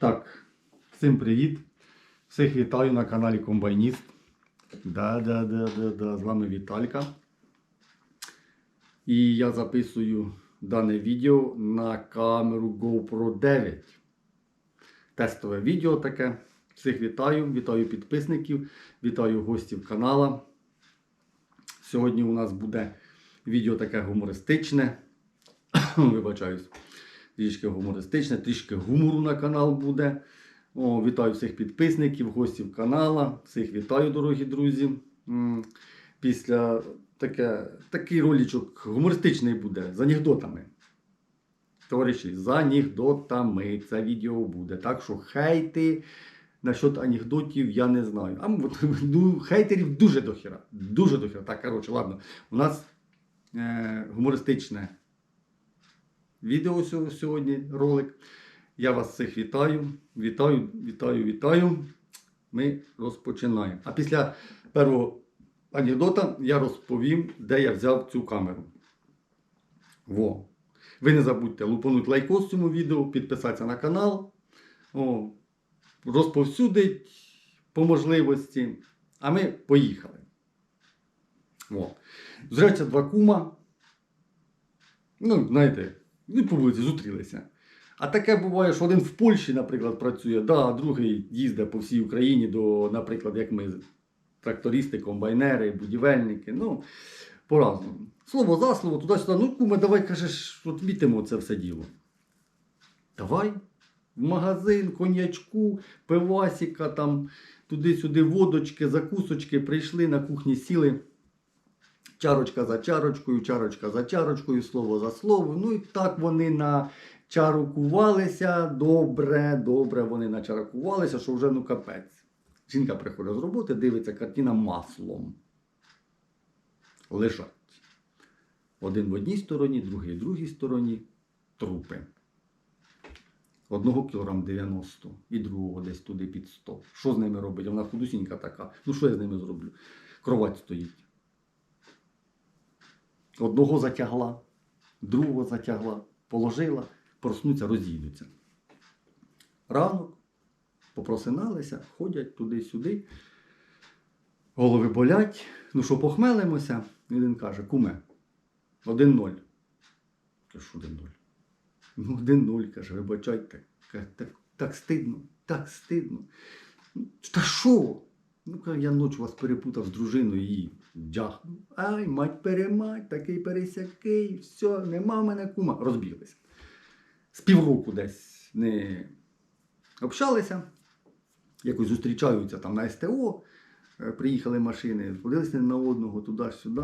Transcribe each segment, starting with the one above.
Так, всім привіт. Всіх вітаю на каналі Комбайніст. Да, да, да, да, да. З вами Віталька. І я записую дане відео на камеру GoPro 9. Тестове відео таке. Всіх вітаю, вітаю підписників, вітаю гостів канала. Сьогодні у нас буде відео таке гумористичне. Вибачаюсь. Трішки гумористичне, трішки гумору на канал буде. О, вітаю всіх підписників, гостів канала. Всіх вітаю, дорогі друзі. Після таке, такий ролічок гумористичний буде з анекдотами. Товариші, з анекдотами це відео буде. Так що хейти насчет анекдотів я не знаю. А ну, хейтерів дуже дохера. Дуже дохера. Так, коротше, ладно. У нас е, гумористичне відео сьогодні, ролик. Я вас всіх вітаю. Вітаю, вітаю, вітаю. Ми розпочинаємо. А після першого анекдота я розповім, де я взяв цю камеру. Во. Ви не забудьте лупанути лайкос цьому відео, підписатися на канал, о, розповсюдить по можливості. А ми поїхали. Во. Зреча два кума. Ну, знаєте, і по вулиці зустрілися. А таке буває, що один в Польщі, наприклад, працює, да, а другий їздить по всій Україні до, наприклад, як ми, трактористи, комбайнери, будівельники. Ну, по-разному. Слово за слово, туди-сюди. Ну, куме, давай кажеш, от вітимо це все діло. Давай. В магазин, коньячку, пивасіка, там, туди-сюди водочки, закусочки, прийшли на кухні, сіли. Чарочка за чарочкою, чарочка за чарочкою, слово за слово. Ну і так вони начарукувалися. Добре, добре вони начарукувалися, що вже ну капець. Жінка приходить з роботи, дивиться картина маслом. Лежать. Один в одній стороні, другий в другій стороні трупи. Одного кілограм 90 і другого десь туди під 100. Що з ними робить? Вона худусінька така. Ну що я з ними зроблю? Кровать стоїть. Одного затягла, другого затягла, положила, проснуться, розійдуться. Ранок попросиналися, ходять туди-сюди, голови болять. Ну що, похмелимося? Він каже, куме, 1-0. Кажу, що 1-0? Ну, 1-0, каже, вибачайте. Каже, так, так стидно, так стидно. «Ну, Та що? Ну, я ночі вас перепутав з дружиною і джахнув. Ай, мать перемать, такий пересякий, все, нема в мене кума. Розбіглися. З півроку десь не общалися, якось зустрічаються там на СТО, е, приїхали машини, подивилися на одного туди-сюди.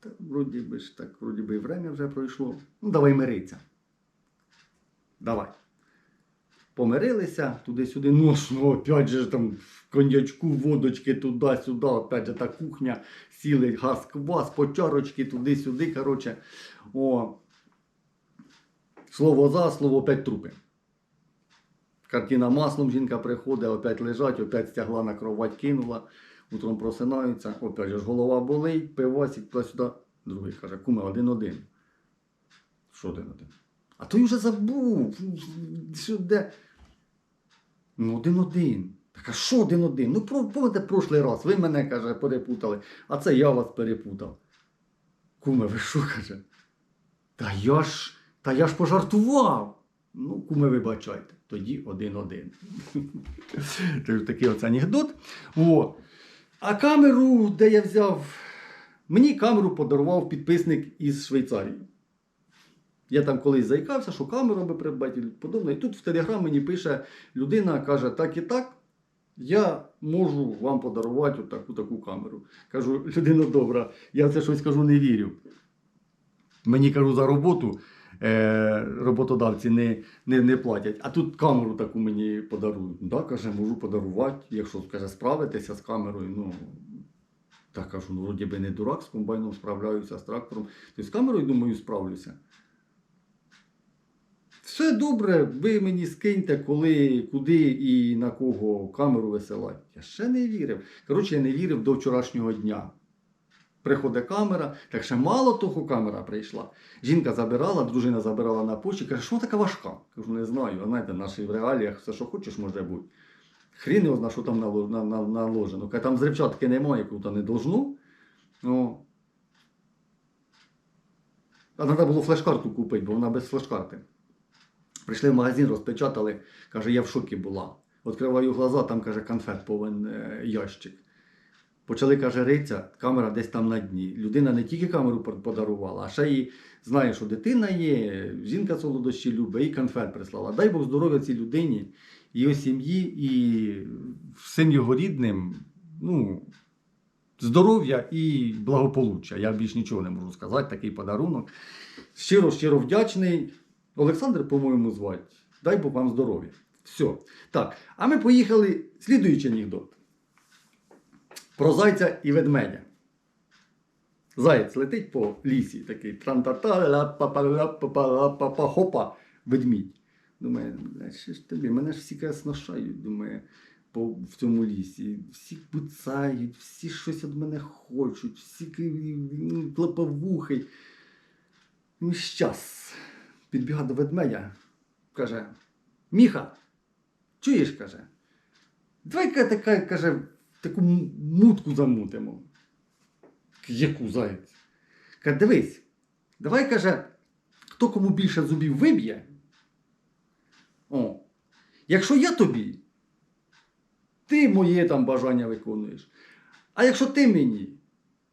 Та вроді би ж так, вроді би і время вже пройшло. Ну, давай мириться. Давай. Помирилися туди-сюди, ну ну, опять же там коньячку, водочки туди-сюди, опять же та кухня, сіли газ, квас, почарочки туди-сюди. Коротше, о, слово за слово, опять трупи. Картина маслом жінка приходить, опять лежать, опять стягла на кровать, кинула, утром просинаються, опять же ж голова болить, пивасик туди-сюди. Другий каже, куме, один-один. Що один-один? А той вже забув. Що де? Ну, один-один. Так а що один-один? Ну, помните прошлий раз, ви мене, каже, перепутали, а це я вас перепутав. Куме, ви що каже? Та я ж, та я ж пожартував. Ну, куме, вибачайте, тоді один-один. Це такий оце анекдот. О. А камеру, де я взяв, мені камеру подарував підписник із Швейцарії. Я там колись заїкався, що камеру би придбати і подобне. І тут в Телеграм мені пише людина, каже, так і так, я можу вам подарувати таку таку камеру. Кажу, людина добра, я це щось кажу, не вірю. Мені кажу за роботу. Е, роботодавці не, не, не платять. А тут камеру таку мені подарують. Да, каже, можу подарувати, якщо каже, справитися з камерою. Ну, так кажу, ну вроді би не дурак, з комбайном справляюся, з трактором. То з камерою, думаю, справлюся. Все добре, ви мені скиньте, коли, куди і на кого камеру висилати. Я ще не вірив. Коротше, я не вірив до вчорашнього дня. Приходить камера, так ще мало того камера прийшла. Жінка забирала, дружина забирала на почті, каже, що така важка? Кажу, не знаю. А знаєте, в реаліях все, що хочеш, може бути. Хрін його зна, що там нало- на- на- наложено. Каже, там зривчатки немає, яку то не должно. Ну, а треба було флеш-карту купити, бо вона без флеш-карти. Прийшли в магазин, розпечатали, каже, я в шокі була. Відкриваю глаза, там каже, конфет повен е, ящик. Почали, каже, риться, камера десь там на дні. Людина не тільки камеру подарувала, а ще й знає, що дитина є, жінка солодощі любить, і конфет прислала. Дай Бог здоров'я цій людині, його сім'ї, і всім його рідним. Ну, здоров'я і благополуччя. Я більш нічого не можу сказати, такий подарунок. Щиро, щиро вдячний. Олександр, по-моєму, звати. Дай Бог вам здоров'я. Все. Так, а ми поїхали. Слідуючий анекдот. Про зайця і ведмедя. Заєць летить по лісі, такий трантата ла па па ла па па ла па па хопа ведмідь. Думає, що ж тобі, мене ж всі якраз думає, по, в цьому лісі. Всі буцають, всі щось від мене хочуть, всі ну. Ну, щас. Підбіга до ведмедя, каже: Міха, чуєш, каже, давай-ка така, каже, таку мутку замутимо. Яку заяць? Каже, дивись, давай, каже, хто кому більше зубів виб'є. О, якщо я тобі, ти моє там бажання виконуєш. А якщо ти мені,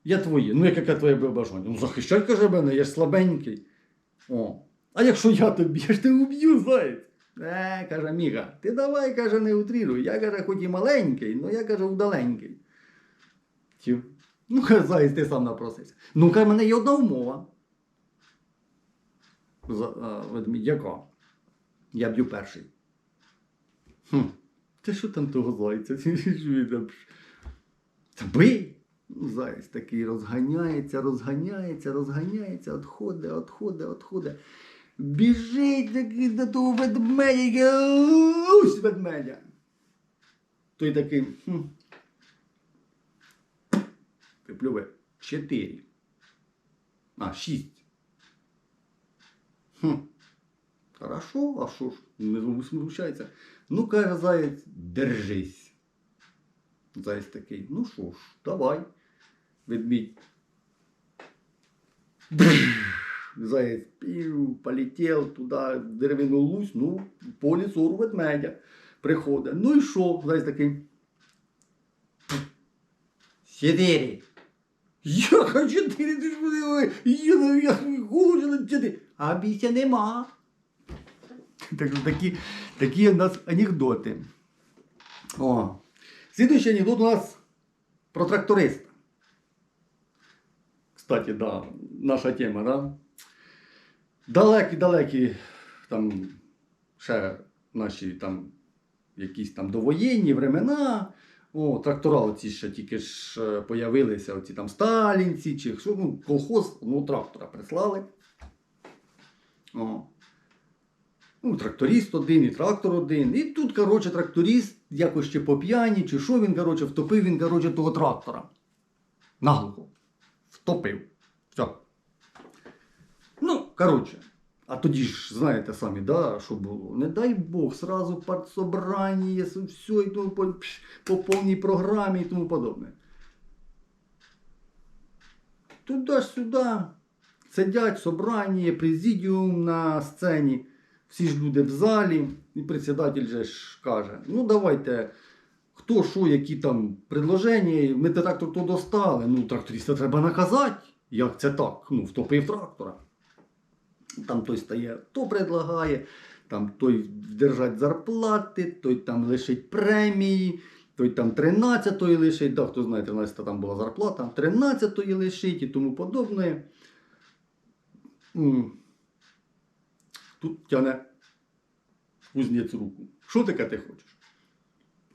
я твоє. Ну, яке твоє бажання? Ну, захищай, каже мене, я ж слабенький. О. А якщо я тобі, я ж тебе уб'ю, заяць. Е, каже Міга, ти давай, каже, не утріруй. Я каже, хоч і маленький, але я каже, удаленький. Тю. Ну, каже, заєць, ти сам напросився. Ну, каже, мене є одна умова. За, а, ведмідь, яка? Я б'ю перший. Хм. Ти що там того зайця? Та бий! Ну, Заєць такий розганяється, розганяється, розганяється, отходить, отходить, отходить. Біжить такий до того ведмедя, який, ось ведмедя. Той такий. Хм. Виплюве. Чотири. А, шість. Хм. Хорошо, а що ж? Не смущається. Ну, каже заяць, держись. Заяць такий, ну що ж, давай. Ведмідь. Заяць пів, полетів туди, деревину лусь, ну, в полі зору ведмедя. Приходить. Ну і що? Заяць такий. Чотири. Я чотири, ти ж мене, я, я голоджу на чотири. А бійся нема. Так що такі, такі у нас анекдоти. О. Слідуючий анекдот у нас про тракториста. Кстати, да, наша тема, да? Далекі-далекі там ще наші там якісь там довоєнні времена. О, трактора оці ще тільки ж е, появилися, оці там сталінці, чи що, ну, колхоз, ну, трактора прислали. О. Ну, тракторист один, і трактор один. І тут, коротше, тракторист якось ще по п'яні, чи що він, коротше, втопив він, коротше, того трактора. Наглухо. Втопив. Все. Коротше. А тоді ж, знаєте самі, да, що було. Не дай Бог, сразу партсобрання, все і тому по, по повній програмі і тому подобне. Туди-сюди сидять собрання, президіум на сцені, всі ж люди в залі, і председатель же ж каже: ну давайте, хто що, які там предложення, ми трактор то достали, ну тракториста треба наказати. Як це так? Ну, втопив трактора. Там той стає, то предлагає, там той держать зарплати, той там лишить премії, той там 13-ї лишить, да, хто знає, 13-та там була зарплата, 13-ї лишить і тому подобне. Тут тяне кузнець руку. Що таке ти хочеш?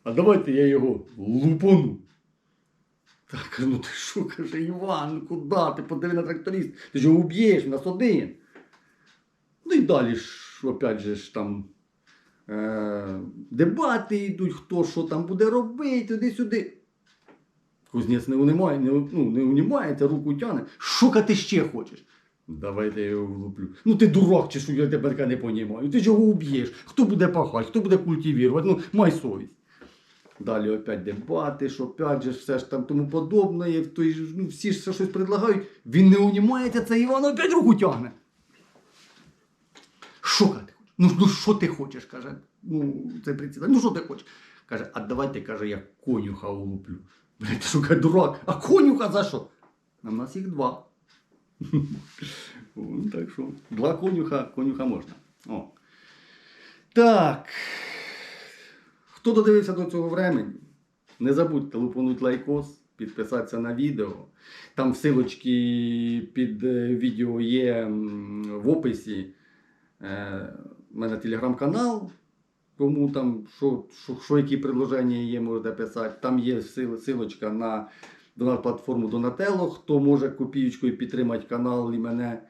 А давайте я його лупану. Так, ну ти що, каже, Іван, куди? Ти подиви на тракторист, ти ж його уб'єш, нас один. Ну і далі ж, опять же ж там е- дебати йдуть, хто що там буде робити, туди-сюди. Кузнець не унімає, не, ну, не унімається, руку тяне. Що ти ще хочеш? Давайте я його влуплю. Ну ти дурак, чи що я тебе не понімаю. Ти ж його уб'єш. Хто буде пахати, хто буде культивірувати? Ну, май совість. Далі опять дебати, що опять же все ж там тому подобне, ну, всі ж все щось предлагають. Він не унімається, це Іван опять руку тягне. Що ка ти хочеш? Ну, ну що ти хочеш, каже. Ну, цей председатель, ну що ти хочеш? Каже, а давайте, каже, я конюха улуплю. Що, каже, дурак, а конюха за що? А в нас їх два. Так що, два конюха, конюха можна. О. Так. Хто додивився до цього времени, не забудьте лупануть лайкос, підписатися на відео. Там силочки під е, відео є в описі. Е, У мене телеграм-канал. Кому там що, що, що які предложення є, можете писати. Там є сил- силочка на платформу Donatello, хто може копієчкою підтримати канал і мене.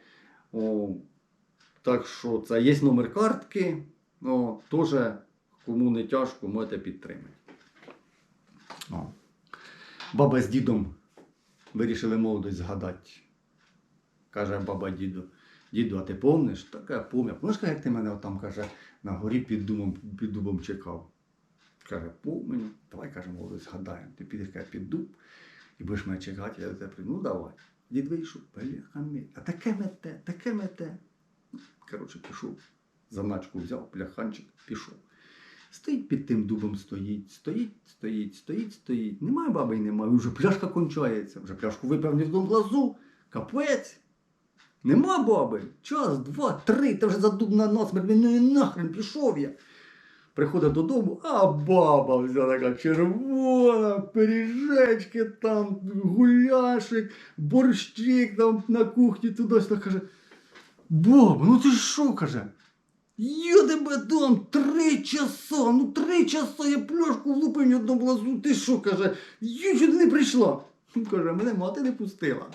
О, так що це є номер картки. О, теж, кому не тяжко, можете підтримати. О. Баба з дідом вирішили молодость згадати. Каже баба діду. Діду, а ти помниш? Так я помню. Помниш, як ти мене отам каже, на горі під дубом, під дубом чекав? Каже, помню. Давай, каже, молодость, згадаємо. Ти підеш каже, під дуб і будеш мене чекати, я до тебе прийду. Ну давай. Дід вийшов, бляха мі. А таке мете, таке мете. Коротше, пішов. Заначку взяв, пляханчик, пішов. Стоїть під тим дубом, стоїть, стоїть, стоїть, стоїть, стоїть. Немає баби й немає. Вже пляшка кончається. Вже пляшку випив не в глазу. Капець. Нема баби. Час, два, три, та вже задуб на насмерть. Ну і нахрен пішов я. Приходить додому, а баба вся така червона, пиріжечки там, гуляшик, борщик там на кухні туди-сюди каже. Баба, ну ти що каже? Я тебе дам три часа, ну три часа я пляшку влупив одному глазу, ти що каже? Я чого не прийшла? Каже, мене мати не пустила.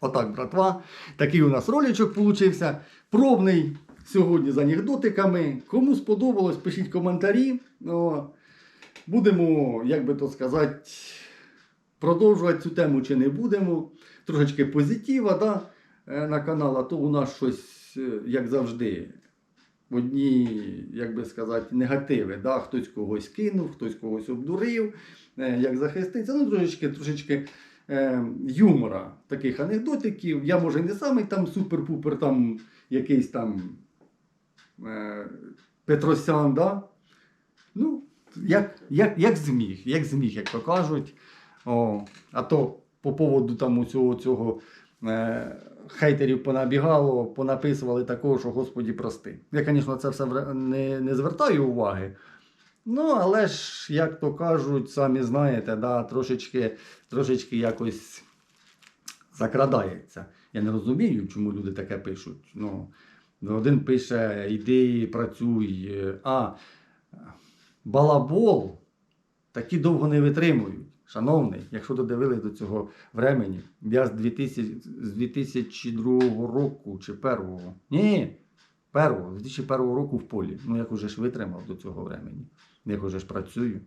Отак, братва. Такий у нас роличок получився. Пробний сьогодні з анекдотиками. Кому сподобалось, пишіть коментарі. Будемо, як би то сказати, продовжувати цю тему чи не будемо. Трошечки позитива да, е, на канал, а то у нас щось, е, як завжди, одні, як би сказати, негативи. Да? Хтось когось кинув, хтось когось обдурив, е, як захиститься. Ну, трошечки, трошечки е, юмора, таких анекдотиків. Я може не самий там супер-пупер, там якийсь там е, Петросян, да? Ну, як, як, як зміг, як зміг, як то кажуть. О, а то по поводу там усього цього е, хейтерів понабігало, понаписували такого, що Господі прости. Я, звісно, це все не, не звертаю уваги. Ну, але ж, як то кажуть, самі знаєте, да, трошечки, трошечки якось закрадається. Я не розумію, чому люди таке пишуть. Ну, один пише, йди працюй. А балабол такі довго не витримують. Шановний, якщо додивились до цього времені, я з 2000, з 2002 року чи первого. Ні, первого, з 2001 року в полі. Ну як уже ж витримав до цього времені, як уже ж працюю.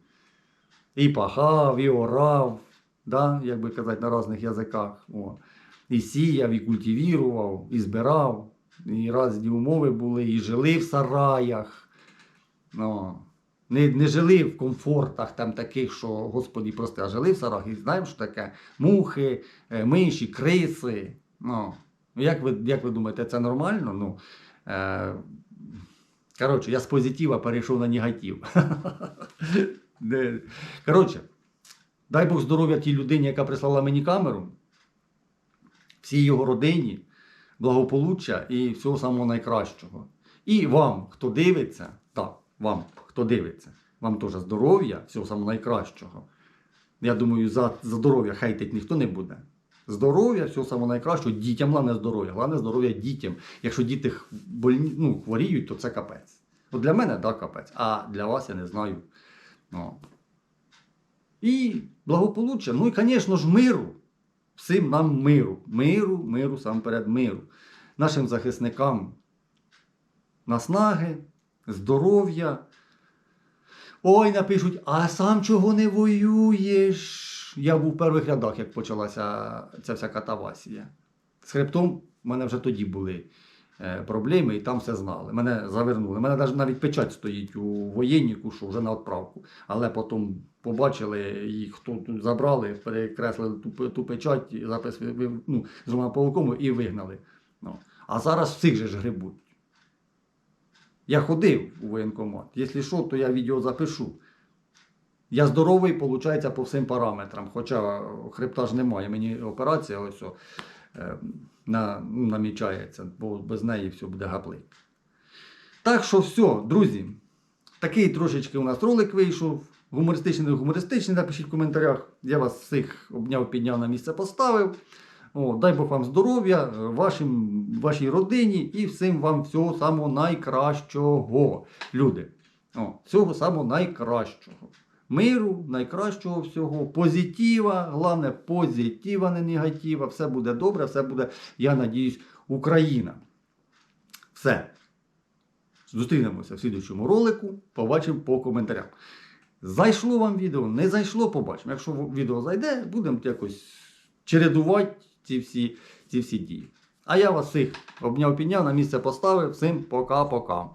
І пахав, і орав, да, як би казати, на різних язиках. О. І сіяв, і культивірував, і збирав, і різні умови були, і жили в сараях. Ну, не, не жили в комфортах там таких, що Господі прости, а жили в сарах і знаємо, що таке мухи, е, миші, криси. Ну, як, ви, як ви думаєте, це нормально? Ну, е, коротше, я з позитива перейшов на негатив. Коротше, дай Бог здоров'я тій людині, яка прислала мені камеру, всій його родині, благополуччя і всього самого найкращого. І вам, хто дивиться, так, вам, хто дивиться, вам теж здоров'я, всього самого найкращого. Я думаю, за, здоров'я хейтить ніхто не буде. Здоров'я, всього самого найкращого, дітям головне здоров'я, головне здоров'я дітям. Якщо діти больні, ну, хворіють, то це капець. От для мене так, капець, а для вас я не знаю. Ну. І благополуччя. Ну і, звісно ж, миру. Всім нам миру. Миру, миру, сам перед миру. Нашим захисникам наснаги, здоров'я. Ой, напишуть, а сам чого не воюєш? Я був в перших рядах, як почалася ця вся катавасія. З хребтом в мене вже тоді були е, проблеми, і там все знали. Мене завернули. У мене навіть, печать стоїть у воєнніку, що вже на відправку. Але потім побачили їх, хто забрали, перекреслили ту, ту печать, запис ну, з полком і вигнали. Ну. А зараз всіх же ж грибуть. Я ходив у воєнкомат. Якщо що, то я відео запишу. Я здоровий, виходить, по всім параметрам. Хоча хребта ж немає. Мені операція ось е, на, ну, намічається, бо без неї все буде гаплик. Так що все, друзі. Такий трошечки у нас ролик вийшов. Гумористичний, не гумористичний, напишіть в коментарях. Я вас всіх обняв, підняв на місце поставив. О, дай Бог вам здоров'я, е, вашим, вашій родині і всім вам всього самого найкращого, люди. О, всього самого найкращого. Миру, найкращого всього, позитива, головне позитива, не негатива. Все буде добре, все буде, я надіюсь, Україна. Все. Зустрінемося в слідчому ролику, побачимо по коментарям. Зайшло вам відео, не зайшло, побачимо. Якщо відео зайде, будемо якось чередувати ці всі, ці всі дії. А я вас всіх обняв підняв, на місце поставив. Всім пока-пока.